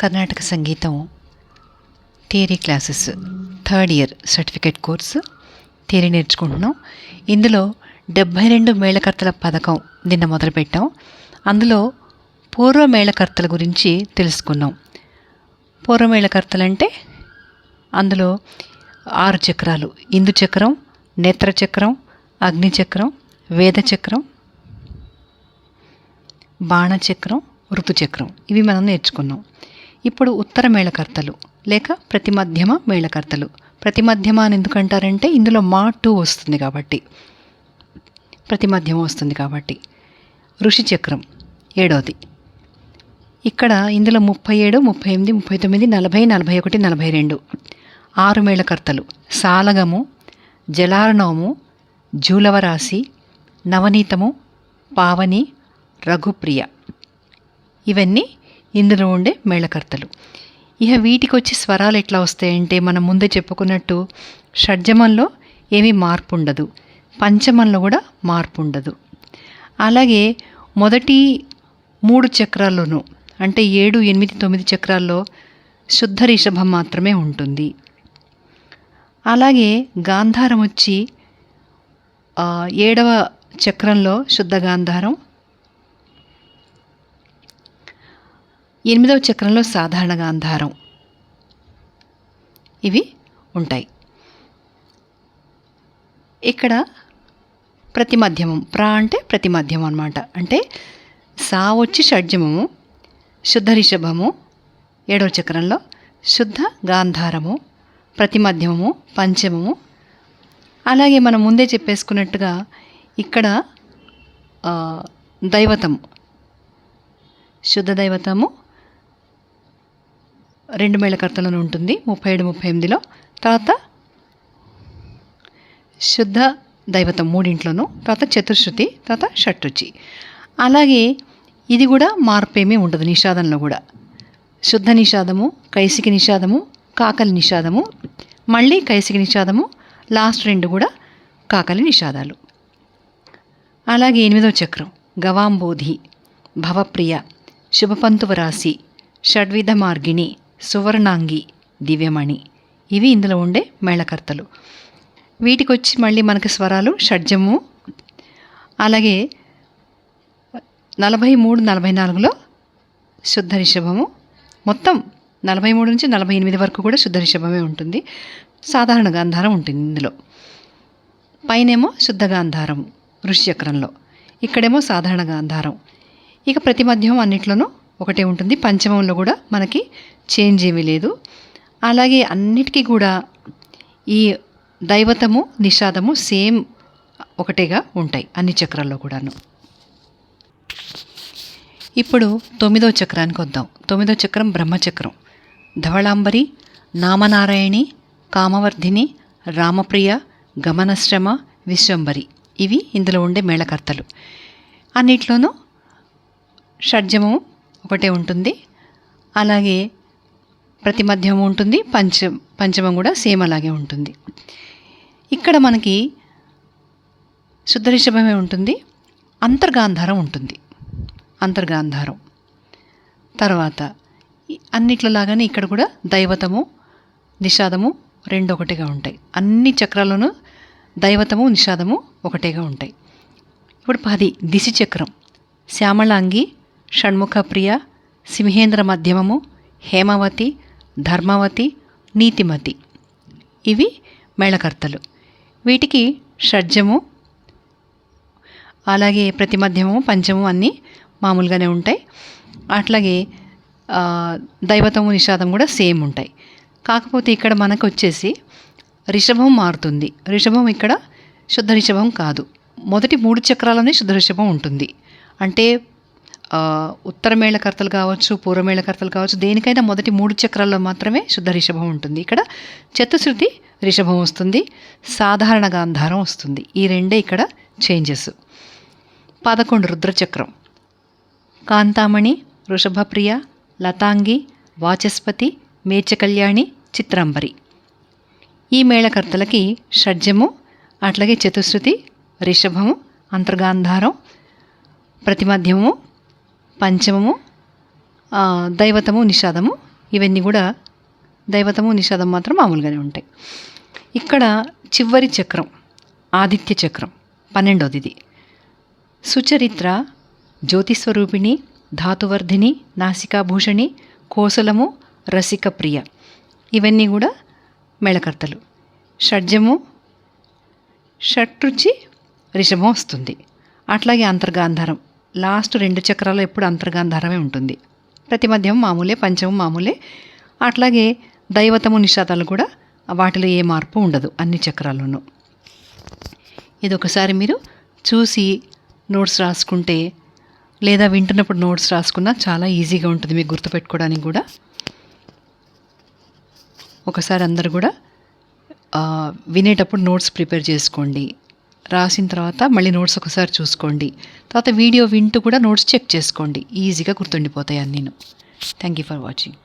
కర్ణాటక సంగీతం theory classes third year certificate course theory నేర్చుకుంటున్నాం. ఇందులో డెబ్భై రెండు మేళకర్తల పథకం నిన్న మొదలుపెట్టాం. అందులో పూర్వ మేళకర్తల గురించి తెలుసుకున్నాం. పూర్వ మేళకర్తలు అంటే అందులో ఆరు చక్రాలు. ఇందు చక్రం నేత్ర చక్రం అగ్నిచక్రం వేద చక్రం బాణచక్రం ఋతుచక్రం. ఇవి మనం నేర్చుకున్నాం. ఇప్పుడు ఉత్తర మేళకర్తలు లేక ప్రతిమధ్యమ మేళకర్తలు. ప్రతిమధ్యమ అని ఎందుకంటారంటే ఇందులో మా టూ వస్తుంది కాబట్టి. ప్రతిమధ్యమ వస్తుంది కాబట్టి. ఋషిచక్రం ఏడవది ఇక్కడ ఇందులో ముప్పై ఏడు ముప్పై ఎనిమిది ముప్పై తొమ్మిది నలభై నలభై ఒకటి నలభై రెండు. ఆరు మేళకర్తలు. సాలగము జలార్ణవము జూలవరాశి నవనీతము పావని రఘుప్రియ. ఇవన్నీ ఇందులో ఉండే మేళకర్తలు. ఇక వీటికి వచ్చి స్వరాలు ఎట్లా వస్తాయంటే మనం ముందే చెప్పుకున్నట్టు షడ్జమంలో ఏమీ మార్పు ఉండదు పంచమంలో కూడా మార్పు ఉండదు అలాగే మొదటి మూడు చక్రాల్లోనూ అంటే ఏడు ఎనిమిది తొమ్మిది చక్రాల్లో శుద్ధ రిషభం మాత్రమే ఉంటుంది. అలాగే గాంధారం వచ్చి ఏడవ చక్రంలో శుద్ధ గాంధారం ఎనిమిదవ చక్రంలో సాధారణ గాంధారం ఇవి ఉంటాయి. ఇక్కడ ప్రతిమధ్యమం ప్రా అంటే ప్రతిమధ్యమం అనమాట అంటే సా వచ్చి షడ్జమము శుద్ధ రిషభము ఏడవ చక్రంలో శుద్ధ గాంధారము ప్రతిమధ్యమము పంచమము. అలాగే మనం ముందే చెప్పేసుకున్నట్టుగా ఇక్కడ దైవతం. దైవతము శుద్ధ దైవతము రెండు మేళకర్తలను ఉంటుంది ముప్పై ఏడు ముప్పై ఎనిమిదిలో. తర్వాత శుద్ధ దైవతం మూడింట్లోనూ తర్వాత చతుర్శృతి తర్వాత షట్రుచి. అలాగే ఇది కూడా మార్పేమీ ఉండదు నిషాదంలో కూడా. శుద్ధ నిషాదము కైసికి నిషాదము కాకలి నిషాదము మళ్ళీ కైసికి నిషాదము లాస్ట్ రెండు కూడా కాకలి నిషాదాలు. అలాగే ఎనిమిదో చక్రం గవాంబోధి భవప్రియ శుభపంతువ రాశి షడ్విధ మార్గిణి సువర్ణాంగి దివ్యమణి. ఇవి ఇందులో ఉండే మేళకర్తలు. వీటికి వచ్చి మళ్ళీ మనకి స్వరాలు షడ్జము. అలాగే నలభై మూడు నలభై నాలుగులో శుద్ధ రిషభము మొత్తం నలభై మూడు నుంచి నలభై ఎనిమిది వరకు కూడా శుద్ధ రిషభమే ఉంటుంది. సాధారణ గాంధారం ఉంటుంది ఇందులో. పైనేమో శుద్ధ గాంధారం ఋషిచక్రంలో ఇక్కడేమో సాధారణ గాంధారం. ఇక ప్రతి మధ్యం అన్నిట్లోనూ ఒకటే ఉంటుంది. పంచమంలో కూడా మనకి చేంజ్ ఏమీ లేదు. అలాగే అన్నిటికీ కూడా ఈ దైవతము నిషాదము సేమ్ ఒకటేగా ఉంటాయి అన్ని చక్రాల్లో కూడాను. ఇప్పుడు తొమ్మిదో చక్రానికి వద్దాం. తొమ్మిదో చక్రం బ్రహ్మచక్రం. ధవళాంబరి నామనారాయణి కామవర్ధిని రామప్రియ గమనశ్రమ విశ్వంబరి. ఇవి ఇందులో ఉండే మేళకర్తలు. అన్నిట్లోనూ షడ్జము ఒకటే ఉంటుంది. అలాగే ప్రతి మధ్యం ఉంటుంది పంచ పంచమం కూడా సేమ్ అలాగే ఉంటుంది. ఇక్కడ మనకి శుద్ధ రిషభమే ఉంటుంది అంతర్గాంధారం ఉంటుంది. అంతర్గాంధారం. తర్వాత అన్నిట్లలాగానే లాగానే ఇక్కడ కూడా దైవతము నిషాదము రెండు ఒకటిగా ఉంటాయి. అన్ని చక్రాల్లోనూ దైవతము నిషాదము ఒకటేగా ఉంటాయి. ఇప్పుడు పది దిశి చక్రం. శ్యామలాంగి షణ్ముఖ ప్రియ సింహేంద్ర మధ్యమము హేమవతి ధర్మవతి నీతిమతి. ఇవి మేళకర్తలు. వీటికి షడ్జము అలాగే ప్రతి మధ్యము పంచము అన్నీ మామూలుగానే ఉంటాయి. అట్లాగే దైవతము నిషాదం కూడా సేమ్ ఉంటాయి. కాకపోతే ఇక్కడ మనకు వచ్చేసి రిషభం మారుతుంది. రిషభం ఇక్కడ శుద్ధ రిషభం కాదు. మొదటి మూడు చక్రాలనే శుద్ధ రిషభం ఉంటుంది. అంటే ఉత్తరమేళకర్తలు ఉత్తర మేళకర్తలు కావచ్చు పూర్వమేళకర్తలు కావచ్చు దేనికైనా మొదటి మూడు చక్రాల్లో మాత్రమే శుద్ధ రిషభం ఉంటుంది. ఇక్కడ చతుశ్రుతి రిషభం వస్తుంది సాధారణ గాంధారం వస్తుంది. ఈ రెండే ఇక్కడ చేంజెస్ పదకొండు రుద్రచక్రం. కాంతామణి వృషభప్రియ లతాంగి వాచస్పతి మేచకళ్యాణి చిత్రాంబరి. ఈ మేళకర్తలకి షడ్జము అట్లాగే చతుశ్రుతి రిషభము అంతర్గాంధారం ప్రతిమధ్యము పంచమము దైవతము నిషాదము ఇవన్నీ కూడా దైవతము నిషాదం మాత్రం మామూలుగానే ఉంటాయి. ఇక్కడ చివరి చక్రం ఆదిత్య చక్రం పన్నెండోది ఇది సుచరిత్ర జ్యోతిస్వరూపిణి ధాతువర్ధిని నాసికాభూషణి కోసలము రసిక ప్రియ ఇవన్నీ కూడా మేళకర్తలు. షడ్జము షట్రుచి రిషభం వస్తుంది. అట్లాగే అంతర్గాంధారం. లాస్ట్ రెండు చక్రాలు ఎప్పుడు అంతర్గాంధారమే ఉంటుంది. ప్రతి మధ్యం మామూలే పంచమం మామూలే. అట్లాగే దైవతము నిషాదాలు కూడా వాటిలో ఏ మార్పు ఉండదు అన్ని చక్రాల్లోనూ. ఇది ఒకసారి మీరు చూసి నోట్స్ రాసుకుంటే లేదా వింటున్నప్పుడు నోట్స్ రాసుకున్నా చాలా ఈజీగా ఉంటుంది మీకు గుర్తుపెట్టుకోవడానికి కూడా. ఒకసారి అందరు కూడా వినేటప్పుడు నోట్స్ ప్రిపేర్ చేసుకోండి. రాసిన తర్వాత మళ్ళీ నోట్స్ ఒకసారి చూసుకోండి. తర్వాత వీడియో వింటూ కూడా నోట్స్ చెక్ చేసుకోండి. ఈజీగా గుర్తుండిపోతాయి నేను థ్యాంక్ యూ ఫర్ వాచింగ్